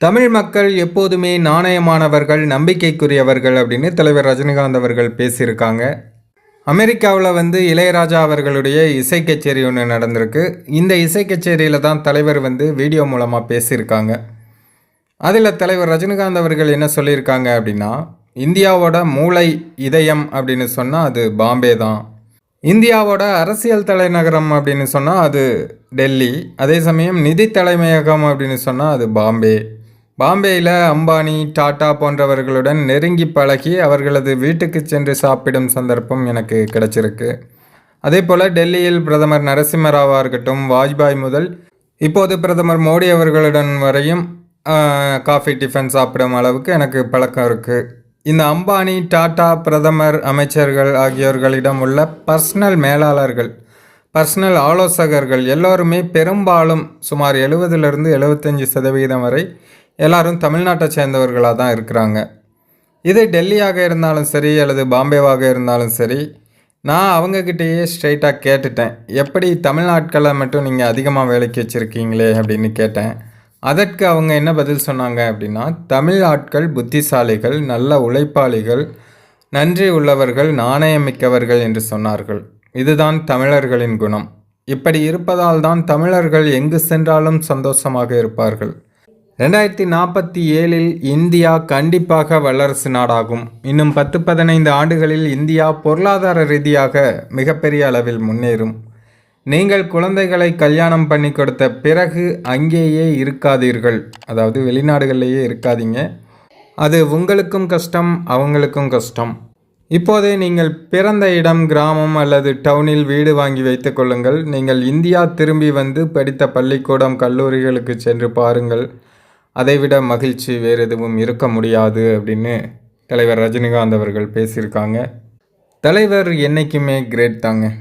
தமிழ் மக்கள் எப்போதுமே நாணயமானவர்கள் நம்பிக்கைக்குரியவர்கள் அப்படின்னு தலைவர் ரஜினிகாந்த் அவர்கள் பேசியிருக்காங்க. அமெரிக்காவில் வந்து இளையராஜா அவர்களுடைய இசை கச்சேரி ஒன்று நடந்திருக்கு. இந்த இசை கச்சேரியில் தான் தலைவர் வந்து வீடியோ மூலமாக பேசியிருக்காங்க. அதில் தலைவர் ரஜினிகாந்த் அவர்கள் என்ன சொல்லியிருக்காங்க அப்படின்னா இந்தியாவோட மூளை இதயம் அப்படின்னு சொன்னால் அது பாம்பே தான். இந்தியாவோட அரசியல் தலைநகரம் அப்படின்னு சொன்னால் அது டெல்லி. அதே சமயம் நிதி தலைமையகம் அப்படின்னு சொன்னால் அது பாம்பே. பாம்பேயில் அம்பானி டாடா போன்றவர்களுடன் நெருங்கி பழகி அவர்களது வீட்டுக்கு சென்று சாப்பிடும் சந்தர்ப்பம் எனக்கு கிடைச்சிருக்கு. அதே போல் டெல்லியில் பிரதமர் நரசிம்மராவாக இருக்கட்டும் வாஜ்பாய் முதல் இப்போது பிரதமர் மோடி அவர்களுடன் வரையும் காஃபி டிஃபன் சாப்பிடும் அளவுக்கு எனக்கு பழக்கம் இருக்குது இந்த அம்பானி டாடா பிரதமர் அமைச்சர்கள் ஆகியோர்களிடம் உள்ள பர்சனல் மேலாளர்கள் பர்சனல் ஆலோசகர்கள் எல்லோருமே பெரும்பாலும் சுமார் எழுபதுலேருந்து எழுபத்தஞ்சி சதவீதம் வரை எல்லாரும் தமிழ்நாட்டை சேர்ந்தவர்களாக தான் இருக்கிறாங்க. இது டெல்லியாக இருந்தாலும் சரி அல்லது பாம்பேவாக இருந்தாலும் சரி நான் அவங்கக்கிட்டேயே ஸ்ட்ரைட்டாக கேட்டுட்டேன். எப்படி தமிழ்நாட்களை மட்டும் நீங்கள் அதிகமாக வேலைக்கு வச்சுருக்கீங்களே அப்படின்னு கேட்டேன். அதற்கு அவங்க என்ன பதில் சொன்னாங்க அப்படின்னா தமிழ் ஆட்கள் புத்திசாலிகள் நல்ல உழைப்பாளிகள் நன்றி உள்ளவர்கள் நாணயமிக்கவர்கள் என்று சொன்னார்கள். இதுதான் தமிழர்களின் குணம். இப்படி இருப்பதால் தான் தமிழர்கள் எங்கு சென்றாலும் சந்தோஷமாக இருப்பார்கள். ரெண்டாயிரத்தி நாற்பத்தி ஏழில் இந்தியா கண்டிப்பாக வல்லரசு நாடாகும். இன்னும் பத்து பதினைந்து ஆண்டுகளில் இந்தியா பொருளாதார ரீதியாக மிகப்பெரிய அளவில் முன்னேறும். நீங்கள் குழந்தைகளை கல்யாணம் பண்ணி கொடுத்த பிறகு அங்கேயே இருக்காதீர்கள். அதாவது வெளிநாடுகளிலேயே இருக்காதீங்க. அது உங்களுக்கும் கஷ்டம் அவங்களுக்கும் கஷ்டம். இப்போதே நீங்கள் பிறந்த இடம் கிராமம் அல்லது டவுனில் வீடு வாங்கி வைத்து கொள்ளுங்கள். நீங்கள் இந்தியா திரும்பி வந்து படித்த பள்ளிக்கூடம் கல்லூரிகளுக்கு சென்று பாருங்கள். அதைவிட மகிழ்ச்சி வேறு எதுவும் இருக்க முடியாது அப்படின்னு தலைவர் ரஜினிகாந்த் அவர்கள் பேசியிருக்காங்க. தலைவர் என்றைக்குமே கிரேட் தாங்க.